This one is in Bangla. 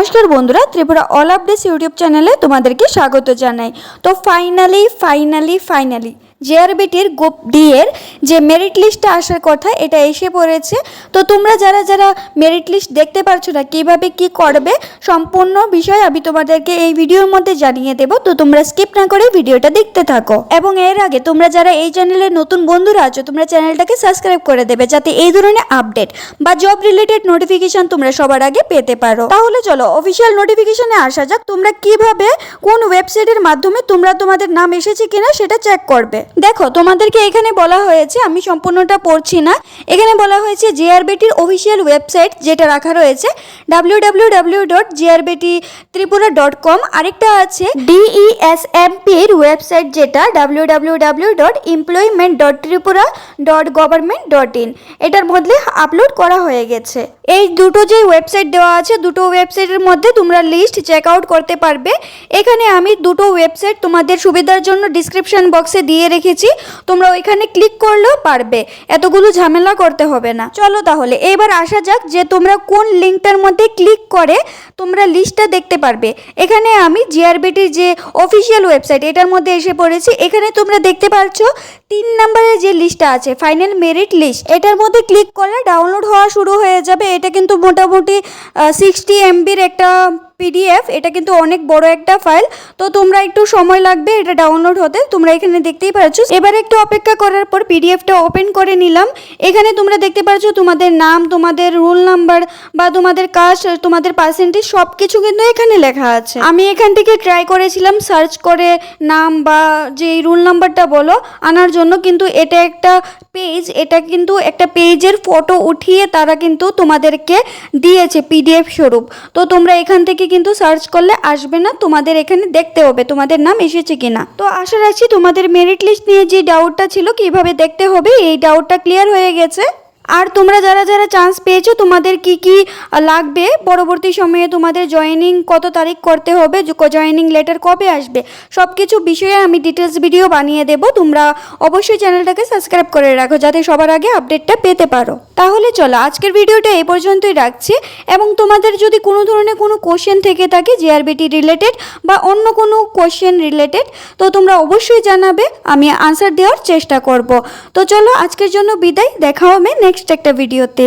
নমস্কার বন্ধুরা ত্রিপুরা অল আপডেটস ইউটিউব চ্যানেলে তোমাদেরকে স্বাগত জানাই। তো ফাইনালি ফাইনালি ফাইনালি জেআরবিটির গ্রুপ ডি এর যে মেরিট লিস্টটা আসার কথা, এটা এসে পড়েছে। তো তোমরা যারা যারা মেরিট লিস্ট দেখতে পারছ না, কীভাবে কি করবে, সম্পূর্ণ বিষয় আমি তোমাদেরকে এই ভিডিওর মধ্যে জানিয়ে দেবো। তো তোমরা স্কিপ না করে ভিডিওটা দেখতে থাকো। এবং এর আগে তোমরা যারা এই চ্যানেলে নতুন বন্ধুরা আছো, তোমরা চ্যানেলটাকে সাবস্ক্রাইব করে দেবে, যাতে এই ধরনের আপডেট বা জব রিলেটেড নোটিফিকেশন তোমরা সবার আগে পেতে পারো। তাহলে চলো অফিসিয়াল নোটিফিকেশনে আসা যাক, তোমরা কীভাবে, কোন ওয়েবসাইটের মাধ্যমে তোমরা তোমাদের নাম এসেছে কিনা সেটা চেক করবে। দেখো, তোমাদেরকে এখানে বলা হয়েছে, আমি সম্পূর্ণটা পড়ছি না, এখানে বলা হয়েছে জিআরবিটির অফিসিয়াল ওয়েবসাইট যেটা রাখা রয়েছে W W W dot GRBT Tripura dot com আরেকটা আছে E ডিইএসএমপির ওয়েবসাইট যেটা W W W dot employment dot Tripura dot government dot in এটার মধ্যে আপলোড করা হয়ে গেছে। এই দুটো যে ওয়েবসাইট দেওয়া আছে, দুটো ওয়েবসাইটের মধ্যে তোমরা লিস্ট চেক আউট করতে পারবে। এখানে আমি দুটো ওয়েবসাইট তোমাদের সুবিধার জন্য ডিসক্রিপশন বক্সে দিয়ে রেখেছি তোমরা ওইখানে ক্লিক করলেও পারবে। এতগুলো ঝামেলা করতে হবে না। চলো তাহলে, এবার আসা যাক যে তোমরা কোন লিঙ্কটার মধ্যে ক্লিক করে তোমরা লিস্টটা দেখতে পারবে। এখানে আমি জিআরবিটির যে অফিসিয়াল ওয়েবসাইট এটার মধ্যে এসে পড়েছি। এখানে তোমরা দেখতে পাচ্ছ তিন নম্বরের যে লিস্টটা আছে ফাইনাল মেরিট লিস্ট এটার মধ্যে ক্লিক করলে ডাউনলোড হওয়া শুরু হয়ে যাবে। এটা কিন্তু মোটামুটি সিক্সটি এমবির একটা পিডিএফ এটা কিন্তু অনেক বড় একটা ফাইল তো তোমরা একটু সময় লাগবে, এটা ডাউনলোড হতে। তোমরা এখানে দেখতেই পাচ্ছ। এবার একটু অপেক্ষা করার পর পিডিএফটা ওপেন করে নিলাম। এখানে তোমরা দেখতে পাচ্ছ তোমাদের নাম, তোমাদের রোল নাম্বার বা তোমাদের কাস্ট তোমাদের পার্সেন্টেজ সব কিছু কিন্তু এখানে লেখা আছে। আমি এখান থেকে ট্রাই করেছিলাম সার্চ করে নাম বা যে রোল নাম্বারটা বলো, আনার জন্য। কিন্তু এটা একটা পেজ এটা কিন্তু একটা পেজের ফটো উঠিয়ে তারা কিন্তু তোমাদেরকে দিয়েছে পিডিএফ স্বরূপ। তো তোমরা এখান থেকে কিন্তু সার্চ করলে আসবে না, তোমাদের এখানে দেখতে হবে তোমাদের নাম এসেছে কিনা। তো আশা রাখছি তোমাদের মেরিট লিস্ট নিয়ে যে ডাউটটা ছিল, কীভাবে দেখতে হবে, এই ডাউটটা ক্লিয়ার হয়ে গেছে। আর তোমরা যারা যারা চান্স পেয়েছ, তোমাদের কি কি লাগবে? পরবর্তী সময়ে তোমাদের জয়েনিং কত তারিখ করতে হবে জয়েনিং লেটার কবে আসবে? সব কিছু বিষয়ে আমি ডিটেলস ভিডিও বানিয়ে দেবো। তোমরা অবশ্যই চ্যানেলটাকে সাবস্ক্রাইব করে রাখো, যাতে সবার আগে আপডেটটা পেতে পারো। তাহলে চলো, আজকের ভিডিওটা এই পর্যন্তই রাখছি। এবং তোমাদের যদি কোনো ধরনের কোনো কোশ্চেন থেকে থাকে জিআরবিটি রিলেটেড বা অন্য কোনো কোশ্চেন রিলেটেড তো তোমরা অবশ্যই জানাবে, আমি আনসার দেওয়ার চেষ্টা করব। তো চলো, আজকের জন্য বিদায়, দেখা হবে নেক্সট একটা ভিডিওতে।